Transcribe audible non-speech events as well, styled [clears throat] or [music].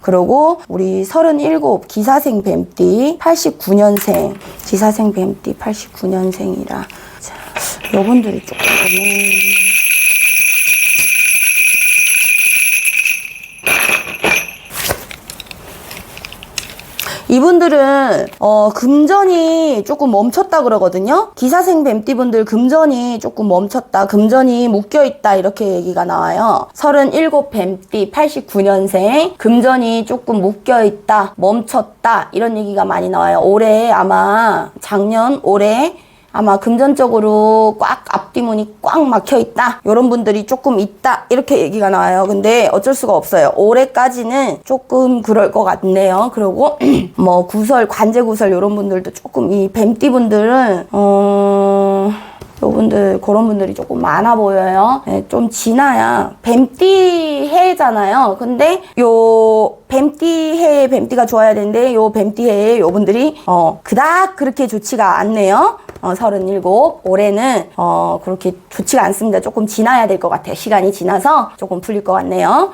그리고 우리 37 기사생 뱀띠 89년생 기사생 뱀띠 89년생이라. 자, 요분들이 조금 이분들은 어, 금전이 조금 멈췄다 그러거든요. 기사생 뱀띠분들 금전이 조금 멈췄다, 금전이 묶여 있다 이렇게 얘기가 나와요. 37 뱀띠 89년생 금전이 조금 묶여 있다, 멈췄다 이런 얘기가 많이 나와요. 올해 아마 작년 올해 아마 금전적으로 꽉 앞뒤문이 꽉 막혀 있다. 이런 분들이 조금 있다. 이렇게 얘기가 나와요. 근데 어쩔 수가 없어요. 올해까지는 조금 그럴 것 같네요. 그리고 [clears throat] 뭐 구설, 관제 구설 이런 분들도 조금 이 뱀띠 분들은 어 요분들 그런 분들이 조금 많아 보여요. 네, 좀 지나야 뱀띠 해잖아요. 근데 요 뱀띠 해에 뱀띠가 좋아야 되는데 요 뱀띠 해에 요분들이 어 그닥 그렇게 좋지가 않네요. 어, 37. 올해는, 어, 그렇게 좋지가 않습니다. 조금 지나야 될 것 같아요. 시간이 지나서 조금 풀릴 것 같네요.